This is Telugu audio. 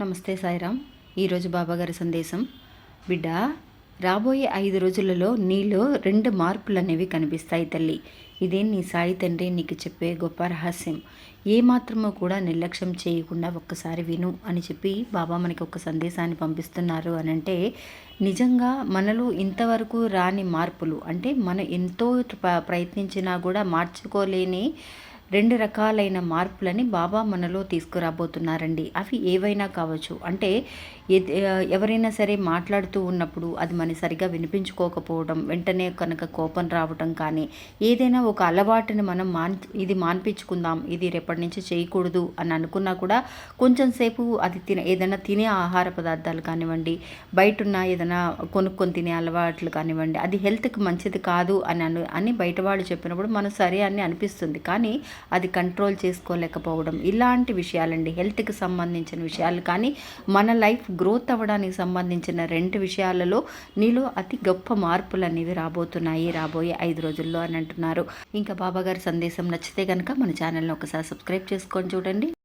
నమస్తే సాయిరామ్. ఈరోజు బాబాగారి సందేశం బిడ్డ రాబోయే ఐదు రోజులలో నీలో రెండు మార్పులు అనేవి కనిపిస్తాయి తల్లి. ఇదే నీ సాయి తండ్రి నీకు చెప్పే గొప్ప రహస్యం. ఏ కూడా నిర్లక్ష్యం చేయకుండా ఒక్కసారి విను అని చెప్పి బాబా మనకి ఒక సందేశాన్ని పంపిస్తున్నారు అని అంటే నిజంగా మనలో ఇంతవరకు రాని మార్పులు అంటే మనం ఎంతో ప్ర- ప్రయత్నించినా కూడా మార్చుకోలేని రెండు రకాలైన మార్పులని బాబా మనలో తీసుకురాబోతున్నారండి. అవి ఏవైనా కావచ్చు. అంటే ఎవరైనా సరే మాట్లాడుతూ ఉన్నప్పుడు అది మన సరిగా వినిపించుకోకపోవడం వెంటనే కనుక కోపం రావటం కానీ ఏదైనా ఒక అలవాటుని మనం మాన్ ఇది మాన్పించుకుందాం ఇది రేపటి నుంచి చేయకూడదు అని అనుకున్నా కూడా కొంచెం సేపు అది తిన ఏదైనా తినే ఆహార పదార్థాలు కానివ్వండి బయట ఉన్న ఏదైనా కొనుక్కొని తినే అలవాట్లు కానివ్వండి అది హెల్త్కి మంచిది కాదు అని అని బయట వాళ్ళు చెప్పినప్పుడు మనం సరే అని అనిపిస్తుంది. కానీ అది కంట్రోల్ చేసుకోలేకపోవడం. ఇలాంటి విషయాలండి హెల్త్కి సంబంధించిన విషయాలు కానీ మన లైఫ్ గ్రోత్ అవ్వడానికి సంబంధించిన రెండు విషయాలలో నీలో అతి గొప్ప మార్పులు అనేవి రాబోతున్నాయి రాబోయే ఐదు రోజుల్లో అని అంటున్నారు. ఇంకా బాబాగారి సందేశం నచ్చితే కనుక మన ఛానల్ని ఒకసారి సబ్స్క్రైబ్ చేసుకొని చూడండి.